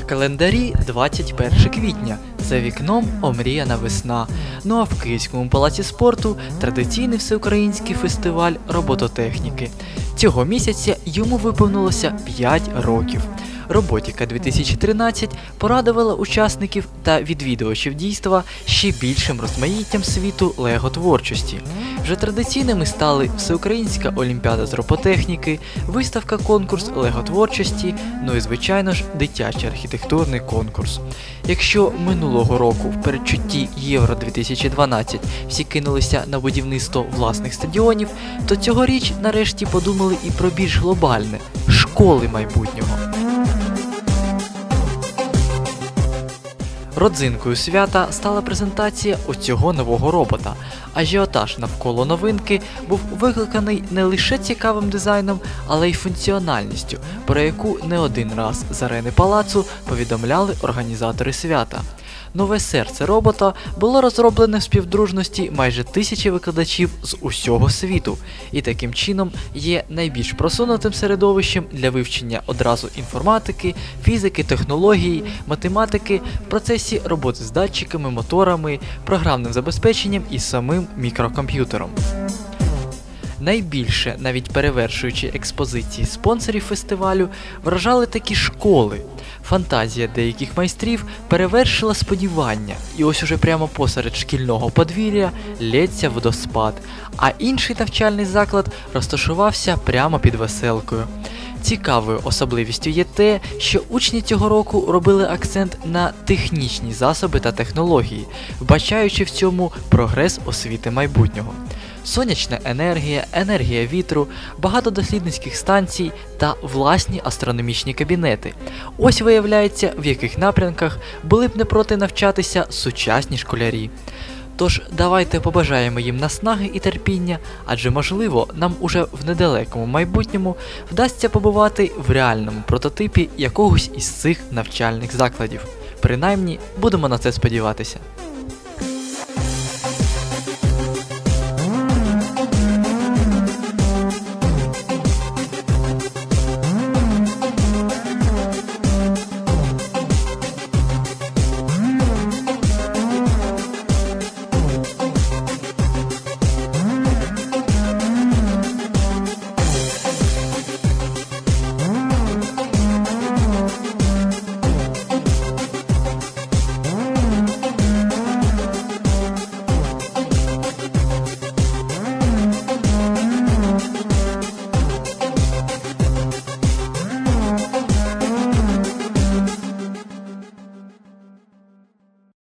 календарі 21 квітня. За вікном омріяна весна. Ну а в Київському палаці спорту традиційний всеукраїнський фестиваль робототехніки. Цього місяця йому виповнилося 5 років. Роботіка 2013 порадувала учасників та відвідувачів дійства ще більшим розмаїттям світу лего-творчості. Вже традиційними стали Всеукраїнська олімпіада з роботехніки, виставка конкурс лего-творчості, ну і звичайно ж дитячий архітектурний конкурс. Якщо минулого року в передчутті Євро 2012 всі кинулися на будівництво власних стадіонів, то цьогоріч нарешті подумали і про більш глобальне школи майбутнього. Родзинкою свята стала презентація оцього нового робота. Ажіотаж навколо новинки був викликаний не лише цікавим дизайном, але й функціональністю, про яку не один раз з арени палацу повідомляли організатори свята. Нове серце робота було розроблене в співдружності майже тисячі викладачів з усього світу, і таким чином є найбільш просунутим середовищем для вивчення одразу інформатики, фізики, технології, математики в процесі роботи з датчиками, моторами, програмним забезпеченням і самим мікрокомп'ютером. Найбільше, навіть перевершуючи експозиції спонсорів фестивалю, вражали такі школи. Фантазія деяких майстрів перевершила сподівання, і ось уже прямо посеред шкільного подвір'я лється водоспад, а інший навчальний заклад розташувався прямо під веселкою. Цікавою особливістю є те, що учні цього року робили акцент на технічні засоби та технології, вбачаючи в цьому прогрес освіти майбутнього. Сонячна енергія, енергія вітру, багато дослідницьких станцій та власні астрономічні кабінети. Ось виявляється, в яких напрямках були б не проти навчатися сучасні школярі. Тож давайте побажаємо їм наснаги і терпіння, адже можливо нам уже в недалекому майбутньому вдасться побувати в реальному прототипі якогось із цих навчальних закладів. Принаймні будемо на це сподіватися.